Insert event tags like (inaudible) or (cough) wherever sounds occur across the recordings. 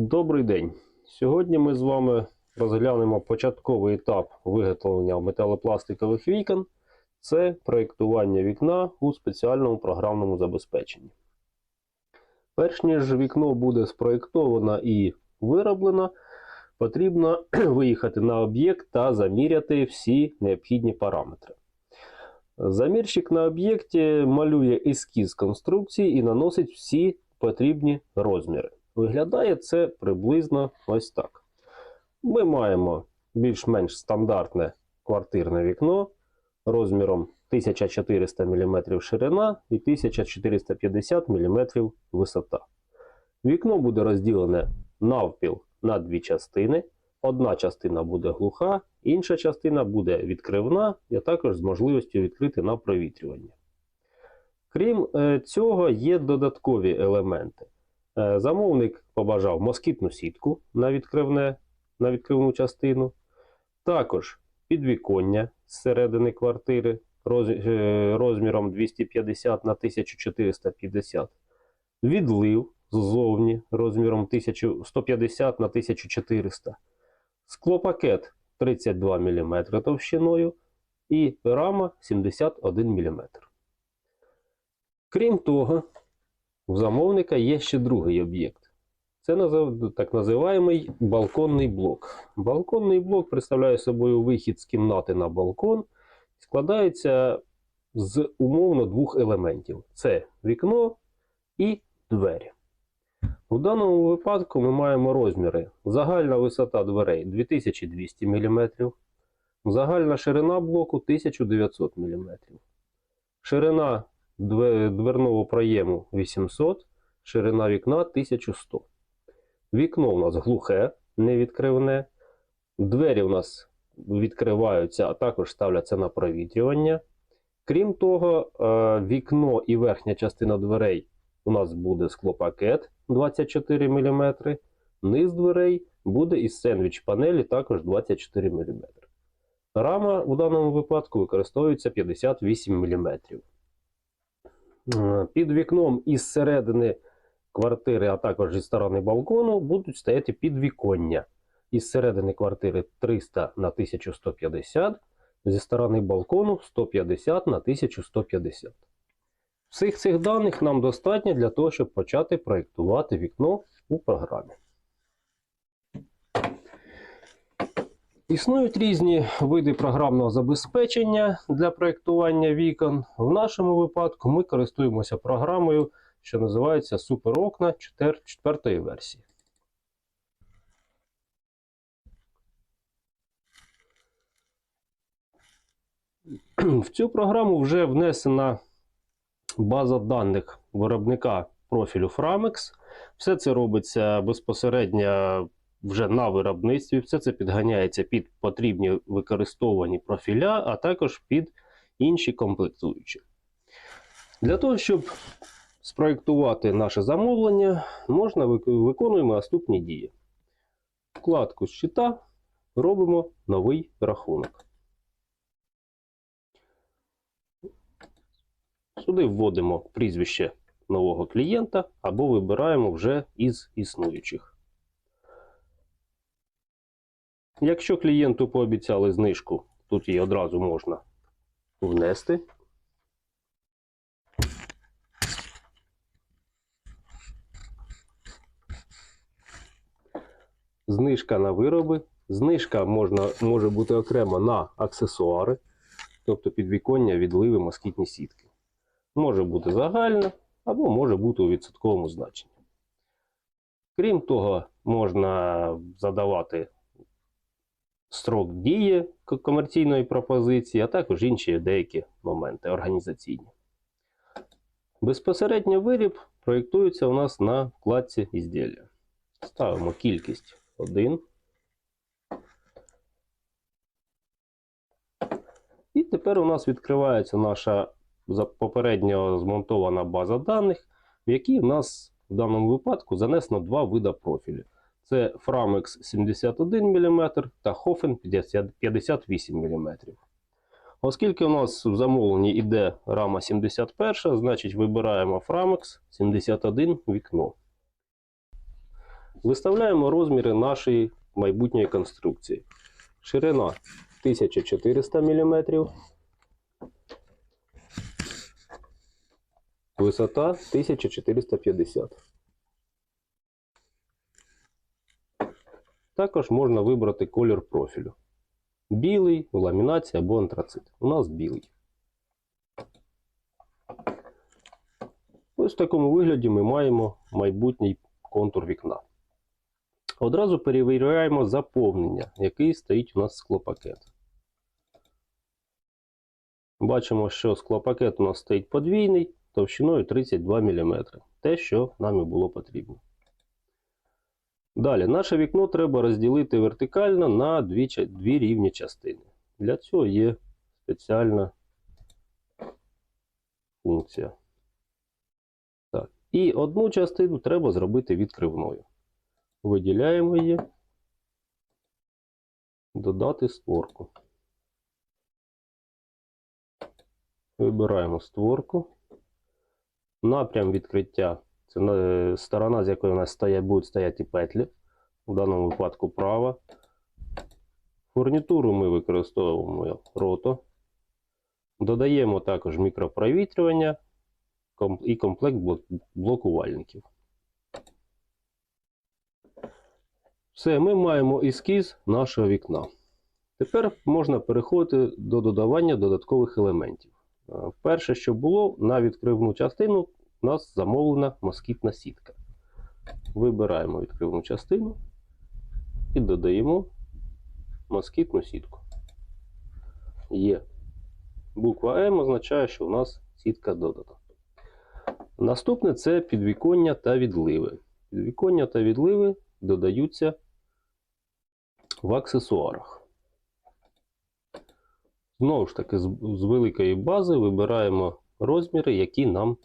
Добрий день. Сьогодні ми з вами розглянемо початковий етап виготовлення металопластикових вікон. Це проєктування вікна у спеціальному програмному забезпеченні. Перш ніж вікно буде спроєктовано і вироблено, потрібно (clears throat) виїхати на об'єкт та заміряти всі необхідні параметри. Замірщик на об'єкті малює ескіз конструкції і наносить всі потрібні розміри. Виглядає це приблизно ось так. Ми маємо більш-менш стандартне квартирне вікно розміром 1400 мм ширина і 1450 мм висота. Вікно буде розділене навпіл на дві частини. Одна частина буде глуха, інша частина буде відкривна, а також з можливістю відкрити на провітрювання. Крім е, цього, є додаткові елементи. Е, Замовник побажав москітну сітку на, відкривне, на відкривну частину, також підвіконня з середини квартири е, розміром 250 на 1450, відлив ззовні розміром 1150 на 1400, склопакет 32 мм товщиною і рама 71 мм. Крім того, у замовника є ще другий об'єкт. Це так називаємий балконний блок. Балконний блок представляє собою вихід з кімнати на балкон, складається з умовно двох елементів: це вікно і двері. У даному випадку ми маємо розміри. Загальна висота дверей 2200 мм, загальна ширина блоку 1900 мм. Ширина дверного проєму 800, ширина вікна 1100. Вікно у нас глухе, невідкривне. Двері у нас відкриваються, а також ставляться на провітрювання. Крім того, е, вікно і верхня частина дверей у нас буде склопакет 24 мм. Низ дверей буде із сендвіч панелі також 24 мм. Рама у даному випадку використовується 58 мм. Е, Під вікном із середини квартири, а також зі сторони балкону, будуть стояти підвіконня. Із середини квартири 300 на 1150, зі сторони балкону 150 на 1150. Всіх цих даних нам достатньо для того, щоб почати проєктувати вікно у програмі. Існують різні види програмного забезпечення для проєктування вікон. В нашому випадку ми користуємося програмою, що називається SuperOkna 4 версії. В цю програму вже внесена база даних виробника профілю Framex. Все це робиться безпосередньо вже на виробництві. Все це підганяється під потрібні використовані профіля, а також під інші комплектуючі. Для того, щоб спроєктувати наше замовлення, можна виконуємо наступні дії. Вкладку щита робимо новий рахунок. Сюди вводимо прізвище нового клієнта або вибираємо вже із існуючих. Якщо клієнту пообіцяли знижку, тут її одразу можна внести. Знижка на вироби. Знижка можна, може бути окремо на аксесуари, тобто підвіконня, відливи, москітні сітки. Може бути загальна або може бути у відсотковому значенні. Крім того, можна задавати строк дії комерційної пропозиції, а також інші деякі моменти організаційні. Безпосередньо виріб проєктується у нас на вкладці ізділля. Ставимо кількість 1. І тепер у нас відкривається наша попередньо змонтована база даних, в якій в нас в даному випадку занесено два вида профілів. Це Framex 71 мм та 50 58 мм. Оскільки у нас в замовленні йде рама 71, значить вибираємо Framex 71 вікно. Виставляємо розміри нашої майбутньої конструкції. Ширина 1400 мм. Висота 1450. Також можна вибрати колір профілю. Білий, ламінація або антрацит. У нас білий. Ось в такому вигляді ми маємо майбутній контур вікна. Одразу перевіряємо заповнення, який стоїть у нас склопакет. Бачимо, що склопакет у нас стоїть подвійний товщиною 32 мм. Те, що нам і було потрібно. Далі, наше вікно треба розділити вертикально на дві, дві рівні частини. Для цього є спеціальна функція. Так. І одну частину треба зробити відкривною. Виділяємо її, додати створку. Вибираємо створку. Напрям відкриття це сторона, з якої у нас стоять, будуть стояти петлі. В даному випадку права. Фурнітуру ми використовуємо рото. Додаємо також мікропровітрювання і комплект блокувальників. Все, ми маємо ескіз нашого вікна. Тепер можна переходити до додавання додаткових елементів. Е, Перше, що було, на відкривну частину у нас замовлена москітна сітка. Вибираємо відкривну частину і додаємо москітну сітку. Є. Буква М означає, що у нас сітка додана. Наступне це підвіконня та відливи. Підвіконня та відливи додаються в аксесуарах. Знову ж таки, з, великої бази вибираємо розміри, які нам.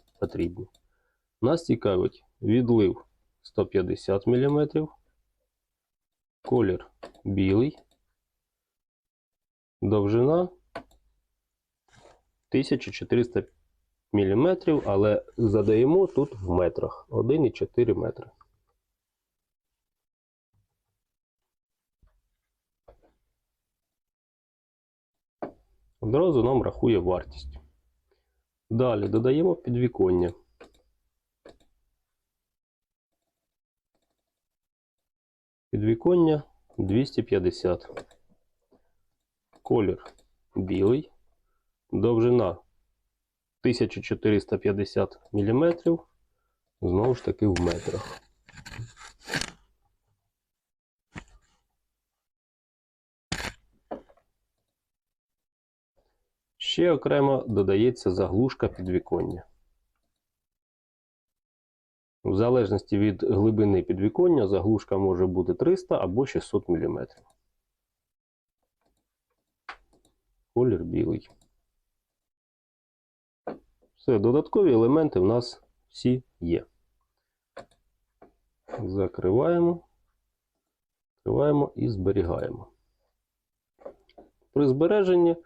Нас цікавить відлив 150 мм, колір білий, довжина 1400 мм, але задаємо тут в метрах 1,4 метри. Одразу нам рахує вартість. Далі додаємо підвіконня. Підвіконня 250. Колір білий. Довжина 1450 мм. Знову ж таки в метрах. Ще окремо додається заглушка підвіконня. В залежності від глибини підвіконня заглушка може бути 300 або 600 мм. Колір білий. Все, додаткові елементи в нас всі є. Закриваємо, закриваємо і зберігаємо. При збереженні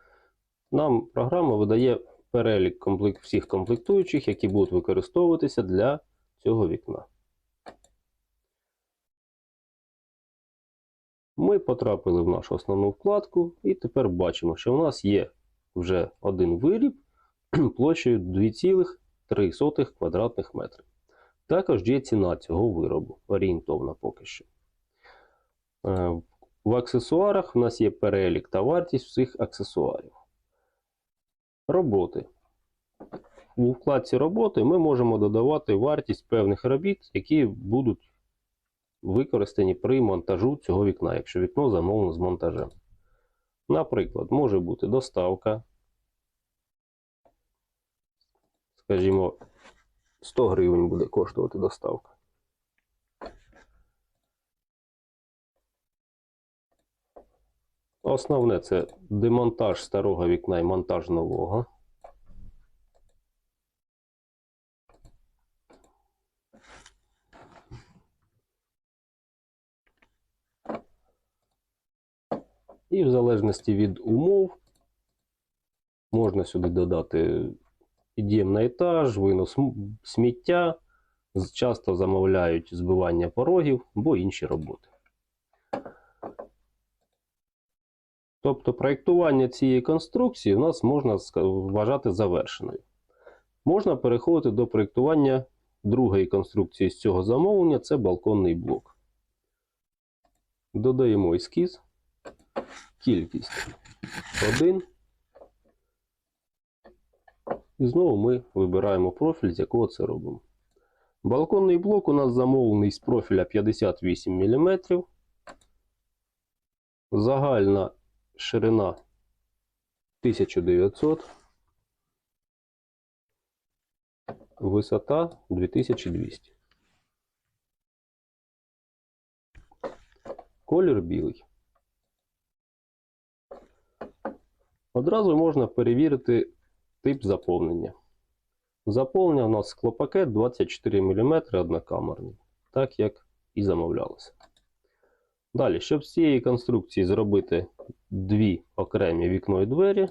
нам програма видає перелік комплект, всіх комплектуючих, які будуть використовуватися для цього вікна. Ми потрапили в нашу основну вкладку і тепер бачимо, що в нас є вже один виріб (clears throat) площею 2,3 квадратних метрів. Також є ціна цього виробу, орієнтовна поки що. Е, В аксесуарах в нас є перелік та вартість всіх аксесуарів. Роботи. У вкладці роботи ми можемо додавати вартість певних робіт, які будуть використані при монтажу цього вікна, якщо вікно замовлено з монтажем. Наприклад, може бути доставка, скажімо, 100 гривень буде коштувати доставка. Основне це демонтаж старого вікна і монтаж нового. І в залежності від умов можна сюди додати під'єм на етаж, винос сміття, часто замовляють збивання порогів або інші роботи. Тобто проєктування цієї конструкції у нас можна вважати завершеною. Можна переходити до проєктування другої конструкції з цього замовлення це балконний блок. Додаємо ескіз, кількість 1. І знову ми вибираємо профіль, з якого це робимо. Балконний блок у нас замовлений з профіля 58 мм. Загальна ширина 1900. Висота 2200. Колір білий. Одразу можна перевірити тип заповнення. Заповнення у нас склопакет 24 мм однокамерний, так як і замовлялося. Далі, щоб з цієї конструкції зробити дві окремі вікно і двері,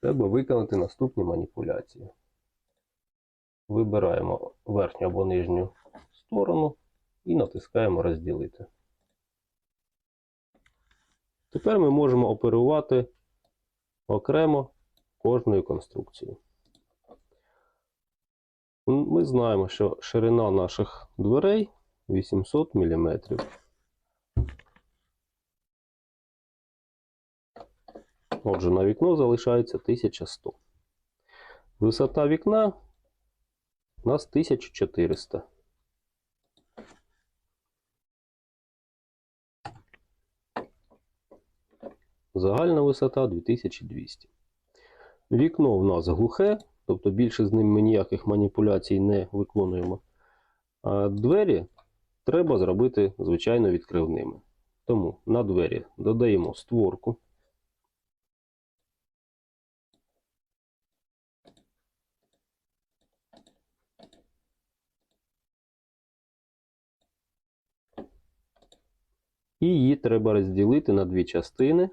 треба виконати наступні маніпуляції. Вибираємо верхню або нижню сторону і натискаємо розділити. Тепер ми можемо оперувати окремо кожною конструкцією. Ми знаємо, що ширина наших дверей 800 мм. Отже, на вікно залишається 1100. Висота вікна у нас 1400. Загальна висота 2200. Вікно в нас глухе, тобто більше з ним ми ніяких маніпуляцій не виконуємо. А двері треба зробити, звичайно, відкривними. Тому на двері додаємо створку. І її треба розділити на дві частини.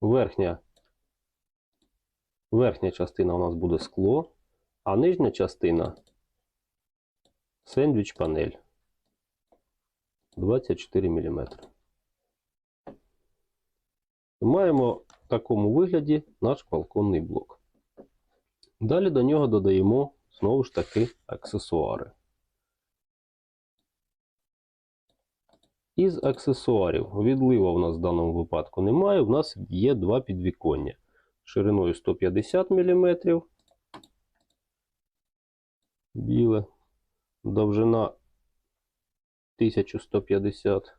Верхня, верхня частина у нас буде скло, а нижня частина сендвіч панель 24 мм. Маємо в такому вигляді наш балконний блок. Далі до нього додаємо знову ж таки аксесуари. Із аксесуарів відлива у нас в даному випадку немає. У нас є два підвіконня шириною 150 мм. Біле, довжина 1150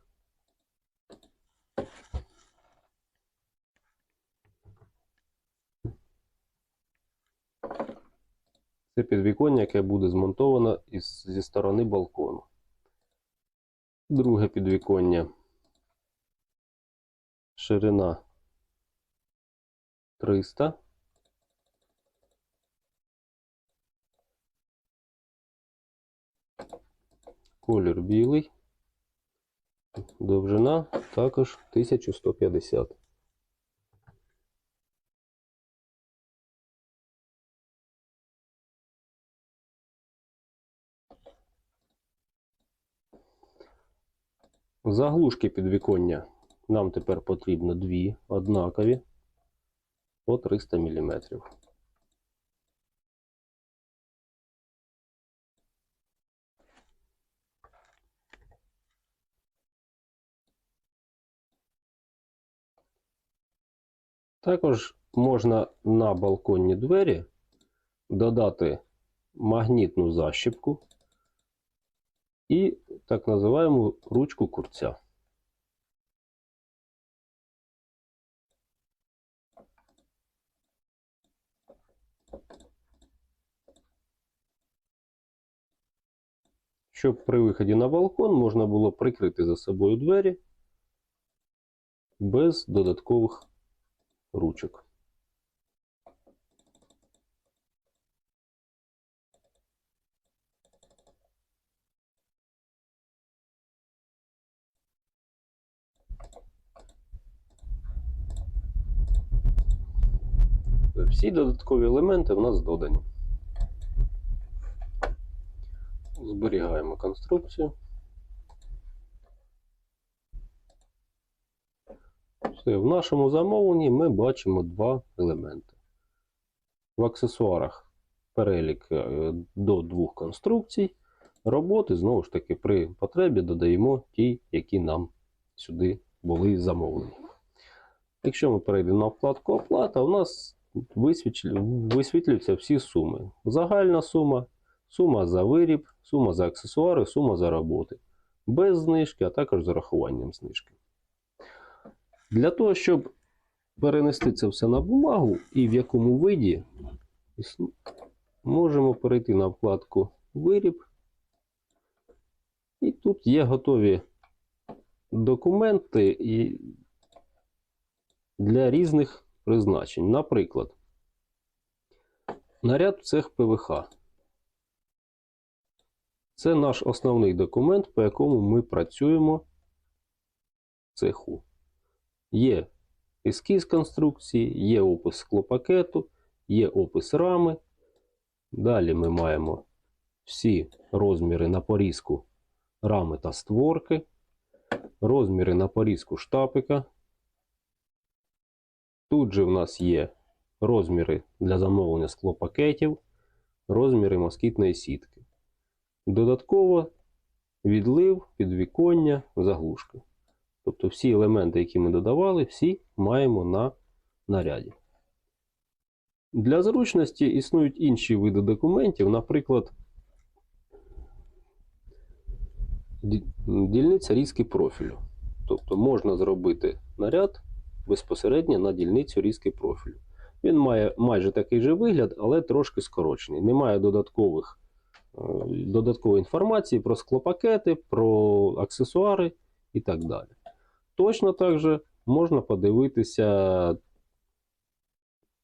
Це підвіконня, яке буде змонтовано із, зі сторони балкону. Друге підвіконня. Ширина 300. Колір білий. Довжина також 1150. Заглушки підвіконня нам тепер потрібно дві однакові по 300 мм. Також можна на балконні двері додати магнітну защіпку і так називаємо ручку курця. Щоб при виході на балкон можна було прикрити за собою двері без додаткових ручок. Всі додаткові елементи в нас додані. Зберігаємо конструкцію. Все, в нашому замовленні ми бачимо два елементи. В аксесуарах перелік е, до двох конструкцій. Роботи, знову ж таки, при потребі додаємо ті, які нам сюди були замовлені. Якщо ми перейдемо на вкладку оплата, у нас висвітлюються всі суми. Загальна сума, сума за виріб, сума за аксесуари, сума за роботи. Без знижки, а також з урахуванням знижки. Для того, щоб перенести це все на бумагу і в якому виді, можемо перейти на вкладку Виріб. І тут є готові документи для різних призначень. Наприклад, наряд в цех ПВХ. Це наш основний документ, по якому ми працюємо в цеху. Є ескіз конструкції, є опис склопакету, є опис рами. Далі ми маємо всі розміри на порізку рами та створки, розміри на порізку штапика. Тут же в нас є розміри для замовлення склопакетів, розміри москітної сітки. Додатково відлив, підвіконня, заглушки. Тобто всі елементи, які ми додавали, всі маємо на наряді. Для зручності існують інші види документів, наприклад, дільниця різки профілю. Тобто можна зробити наряд безпосередньо на дільницю різки профілю. Він має майже такий же вигляд, але трошки скорочений. Немає додаткових, е, додаткової інформації про склопакети, про аксесуари і так далі. Точно так же можна подивитися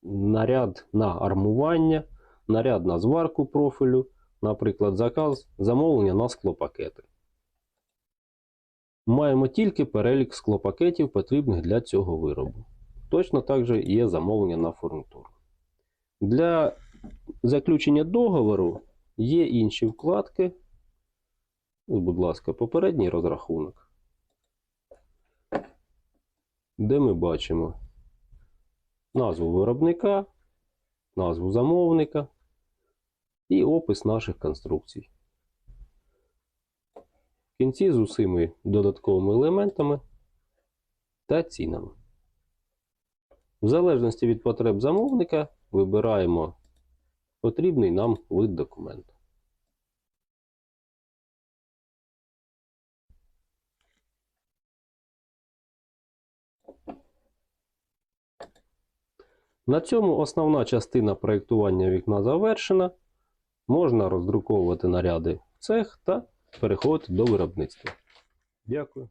наряд на армування, наряд на зварку профілю, наприклад, заказ замовлення на склопакети. Маємо тільки перелік склопакетів, потрібних для цього виробу. Точно так же є замовлення на фурнітуру. Для заключення договору є інші вкладки. Будь ласка, попередній розрахунок, де ми бачимо назву виробника, назву замовника і опис наших конструкцій. Кінці з усіми додатковими елементами та цінами. В залежності від потреб замовника вибираємо потрібний нам вид документу. На цьому основна частина проєктування вікна завершена. Можна роздруковувати наряди в цех та переходити до виробництва. Дякую.